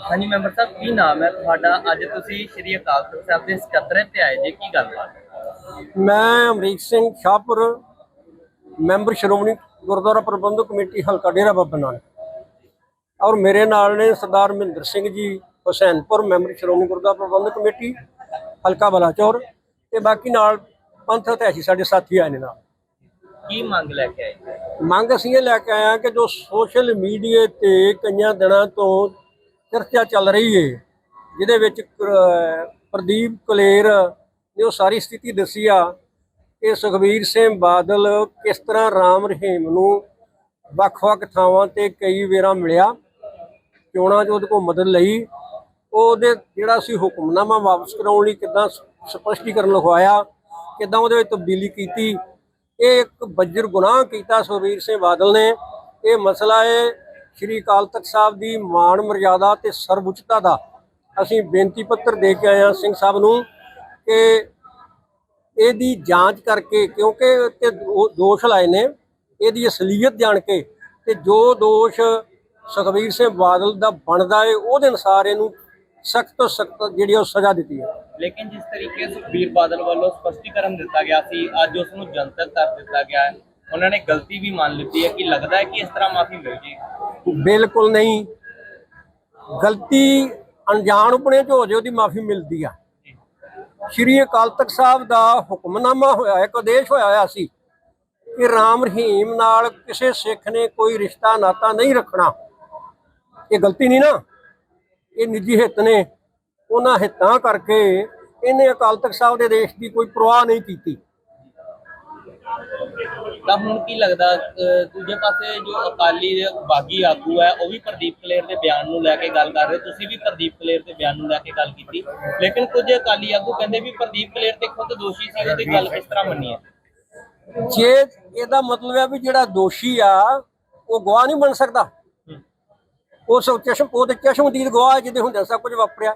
ਹਾਂਜੀ ਮੈਂਬਰ ਸਾਹਿਬ ਕੀ ਨਾਮ ਹੈ ਤੁਹਾਡਾ? ਅੱਜ ਤੁਸੀਂ ਸ਼੍ਰੀ ਅਕਾਲ ਤਖਤ ਸਾਹਿਬ ਦੇ ਸਕੱਤਰੇ ਤੇ ਆਏ ਜੇ ਕੀ ਗੱਲਬਾਤ? ਮੈਂ ਅਮਰੀਕ ਸਿੰਘ ਸ਼ਾਹਪੁਰ ਮੈਂਬਰ ਸ਼੍ਰੋਮਣੀ ਗੁਰਦੁਆਰਾ ਪ੍ਰਬੰਧਕ ਕਮੇਟੀ ਹਲਕਾ ਡੇਰਾ ਬਾਬਾ ਨਾਨਕ। ਔਰ ਮੇਰੇ ਨਾਲ ਨੇ ਸਰਦਾਰ ਮਹਿੰਦਰ ਸਿੰਘ ਜੀ ਹੁਸੈਨਪੁਰ ਮੈਂਬਰ ਸ਼੍ਰੋਮਣੀ ਗੁਰਦੁਆਰਾ ਪ੍ਰਬੰਧਕ ਕਮੇਟੀ ਹਲਕਾ ਬਲਾਚੌਰ ਤੇ ਬਾਕੀ ਨਾਲ ਪੰਥ ਇਤਿਹਾਸੀ ਸਾਡੇ ਸਾਥੀ ਆਏ ਨੇ ਨਾਲ। ਕੀ ਮੰਗ ਲੈ ਕੇ ਆਏ? ਮੰਗ ਅਸੀਂ ਇਹ ਲੈ ਕੇ ਆਏ ਹਾਂ ਕਿ ਜੋ ਸੋਸ਼ਲ ਮੀਡੀਆ ਤੇ ਕਈਆਂ ਦਿਨਾਂ ਤੋਂ ਚਰਚਾ ਚੱਲ ਰਹੀ ਹੈ ਜਿਹਦੇ ਵਿੱਚ ਪ੍ਰਦੀਪ ਕਲੇਰ ਨੇ ਉਹ ਸਾਰੀ ਸਥਿਤੀ ਦੱਸੀ ਆ ਕਿ ਸੁਖਬੀਰ ਸਿੰਘ ਬਾਦਲ ਕਿਸ ਤਰ੍ਹਾਂ ਰਾਮ ਰਹੀਮ ਨੂੰ ਵੱਖ-ਵੱਖ ਥਾਵਾਂ ਤੇ ਕਈ ਵੇਰਾਂ ਮਿਲਿਆ, ਚੋਣਾਂ 'ਚ ਉਹਦੇ ਕੋਲ ਮਦਦ ਲਈ, ਉਹਦੇ ਜਿਹੜਾ ਸੀ ਹੁਕਮਨਾਮਾ ਵਾਪਸ ਕਰਾਉਣ ਲਈ ਕਿਦਾਂ ਸਪਸ਼ਟੀਕਰਨ ਲਿਖਵਾਇਆ, ਕਿਦਾਂ ਉਹਦੇ ਵਿੱਚ ਤਬਦੀਲੀ ਕੀਤੀ, ਇਹ ਇੱਕ ਬੱਜਰ ਗੁਨਾਹ ਕੀਤਾ ਸੁਖਬੀਰ ਸਿੰਘ ਬਾਦਲ ਨੇ, ਇਹ ਮਸਲਾ ਹੈ ਸ਼੍ਰੀ ਅਕਾਲ ਤਖਤ ਸਾਹਿਬ ਦੀ ਮਾਣ ਮਰਜ਼ਾਦਾ ਤੇ ਸਰਵਉੱਚਤਾ ਦਾ ਅਸੀਂ ਬੇਨਤੀ ਪੱਤਰ ਦੇ ਕੇ ਆਏ ਹਾਂ ਸਿੰਘ ਸਾਹਿਬ ਨੂੰ ਕਿ ਇਹਦੀ ਜਾਂਚ ਕਰਕੇ, ਕਿਉਂਕਿ ਤੇ ਦੋਸ਼ ਲਾਏ ਨੇ, ਇਹਦੀ ਅਸਲੀਅਤ ਜਾਣ ਕੇ ਤੇ ਜੋ ਦੋਸ਼ ਸੁਖਬੀਰ ਸਿੰਘ ਬਾਦਲ ਦਾ ਬਣਦਾ ਏ, ਉਹਦੇ ਅਨੁਸਾਰ ਇਹਨੂੰ ਸਖਤ ਤੋਂ ਸਖਤ ਜਿਹੜੀ ਉਹ ਸਜ਼ਾ ਦਿੱਤੀ ਹੈ ਲੇਕਿਨ ਜਿਸ ਤਰੀਕੇ ਸੁਖਬੀਰ ਬਾਦਲ ਵੱਲੋਂ ਸਪਸ਼ਟੀਕਰਨ ਦਿੱਤਾ ਗਿਆ ਸੀ, ਅੱਜ ਉਸ ਨੂੰ ਜਨਤਕ ਕਰ ਦਿੱਤਾ ਗਿਆ ਹੈ। ਉਹਨਾਂ ਨੇ ਗਲਤੀ ਵੀ ਮੰਨ ਲਿੱਤੀ ਹੈ ਕਿ ਲੱਗਦਾ ਹੈ ਕਿ ਇਸ ਤਰ੍ਹਾਂ ਮਾਫੀ ਮਿਲ ਜੀ। ਬਿਲਕੁਲ ਨਹੀਂ। ਗਲਤੀ ਅਣਜਾਣਪੁਣੇ ਚ ਹੋ ਜੇ ਉਹਦੀ ਮਾਫੀ ਮਿਲਦੀ ਆ। ਸ਼੍ਰੀ ਅਕਾਲ ਤਖਤ ਸਾਹਿਬ ਦਾ ਹੁਕਮਨਾਮਾ ਹੋਇਆ ਇੱਕ ਆਦੇਸ਼ ਹੋਇਆ ਹੋਇਆ ਸੀ ਕਿ ਰਾਮ ਰਹੀਮ ਨਾਲ ਕਿਸੇ ਸਿੱਖ ਨੇ ਕੋਈ ਰਿਸ਼ਤਾ ਨਾਤਾ ਨਹੀਂ ਰੱਖਣਾ। ਇਹ ਗਲਤੀ ਨਹੀਂ ਨਾ। ਇਹ ਨਿੱਜੀ ਹਿੱਤ ਨੇ। ਉਹਨਾਂ ਹਿੱਤਾਂ ਕਰਕੇ ਇਹਨੇ ਅਕਾਲ ਤਖਤ ਸਾਹਿਬ ਦੇ ਦੇਸ਼ ਦੀ ਕੋਈ ਪਰਵਾਹ ਨਹੀਂ ਕੀਤੀ। ਤਾਂ ਹੁਣ ਕੀ ਲੱਗਦਾ ਦੂਜੇ ਪਾਸੇ ਜੋ ਅਕਾਲੀ ਦੇ ਬਾਗੀ ਆਗੂ ਹੈ ਉਹ ਵੀ ਪ੍ਰਦੀਪ ਕਲੇਰ ਦੇ ਬਿਆਨ ਨੂੰ ਲੈ ਕੇ ਗੱਲ ਕਰ ਰਹੇ ਤੁਸੀਂ ਵੀ ਪ੍ਰਦੀਪ ਕਲੇਰ ਦੇ ਬਿਆਨ ਨੂੰ ਲੈ ਕੇ ਗੱਲ ਕੀਤੀ। ਲੇਕਿਨ ਕੁਝ ਅਕਾਲੀ ਆਗੂ ਕਹਿੰਦੇ ਵੀ ਪ੍ਰਦੀਪ ਕਲੇਰ ਤੇ ਖੁਦ ਦੋਸ਼ੀ ਸੀ ਉਹਦੀ ਗੱਲ ਕਿਸ ਤਰ੍ਹਾਂ ਮੰਨੀ ਹੈ। ਜੇ ਇਹਦਾ ਮਤਲਬ ਹੈ ਵੀ ਜਿਹੜਾ ਦੋਸ਼ੀ ਆ ਉਹ ਗਵਾਹ ਨਹੀਂ ਬਣ ਸਕਦਾ। ਉਸ ਚਸ਼ਮ ਉਹਦੇ ਚਸ਼ਮਦੀਦ ਗਵਾਹ ਜਿਹਦੇ ਹੁੰਦੇ ਸਭ ਕੁਝ ਵਾਪਰਿਆ।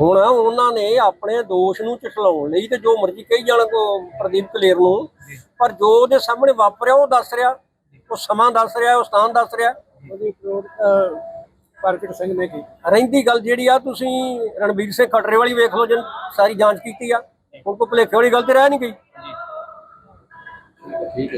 ਹੁਣ ਉਹਨਾਂ ਨੇ ਆਪਣੇ ਦੋਸ਼ ਨੂੰ ਝਟਲਾਉਣ ਲਈ ਤੇ ਜੋ ਮਰਜ਼ੀ ਕਹੀ ਜਾਣ ਕੋ ਪ੍ਰਦੀਪ ਕਲੇਰ ਨੂੰ। ਪਰ ਜੋ ਉਹਦੇ ਸਾਹਮਣੇ ਵਾਪਰਿਆ ਉਹ ਦੱਸ ਰਿਹਾ। ਉਹ ਸਮਾਂ ਦੱਸ ਰਿਹਾ ਉਹ ਸਥਾਨ ਦੱਸ ਰਿਹਾ। ਉਹਦੀ ਪ੍ਰਗਟ ਸਿੰਘ ਨੇ ਕੀ ਰਹਿੰਦੀ ਗੱਲ ਜਿਹੜੀ ਆ ਤੁਸੀਂ ਰਣਬੀਰ ਸਿੰਘ ਖਟਰੇ ਵਾਲੀ ਵੇਖ ਲਓ ਜਨ ਸਾਰੀ ਜਾਂਚ ਕੀਤੀ ਆ। ਹੁਣ ਕੋ ਭੁਲੇਖੇ ਵਾਲੀ ਗੱਲ ਤੇ ਰਹਿ ਨਹੀਂ ਗਈ। ਜੀ।